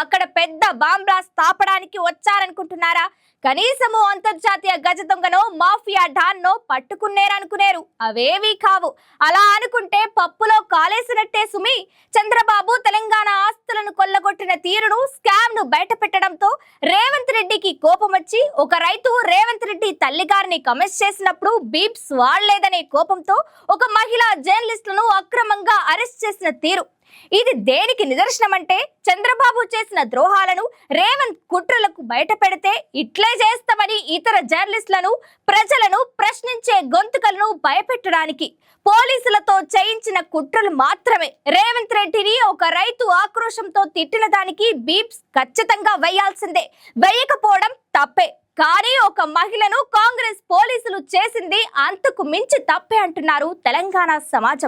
అక్కడ పెద్ద బాంబ్లా స్థాపడానికి వచ్చారనుకుంటున్నారా? కనీసము అంతర్జాతీయ గజ దొంగనో మాఫియా డాన్నో పట్టుకునేరనుకునేరు అవేవీ కావు. అలా అనుకుంటే పప్పులో కాలేసినట్టే సుమి. చంద్రబాబు తెలంగాణ ఆస్తులను కొల్లగొట్టిన తీరును స్కామ్ను బయట పెట్టడంతో రేవంత్ రెడ్డికి కోపం వచ్చి ఒక రైతు రేవంత్ రెడ్డి తల్లి గారిని కమెంట్స్ చేసినప్పుడు బీప్స్ వాడలేదనే కోపంతో ఒక మహిళా జర్నలిస్టులను అక్రమంగా అరెస్ట్ చేసిన తీరు. ఇది దేనికి నిదర్శనం అంటే చంద్రబాబు చేసిన ద్రోహాలను రేవంత్ కుట్రలకు బయట పెడితే ఇట్లే చేస్తామని ఇతర జర్నలిస్టులను ప్రజలను ప్రశ్నించే గొంతుకలను భయపెట్టడానికి పోలీసులతో చేయించిన కుట్రలు మాత్రమే. రేవంత్ రెడ్డిని ఒక రైతు ఆక్రోశంతో తిట్టిన దానికి బీప్స్ ఖచ్చితంగా వేయాల్సిందే. వేయకపోవడం తప్పే. కానీ ఒక మహిళను కాంగ్రెస్ పోలీసులు చేసింది అంతకు మించి తప్పే అంటున్నారు తెలంగాణ సమాజం.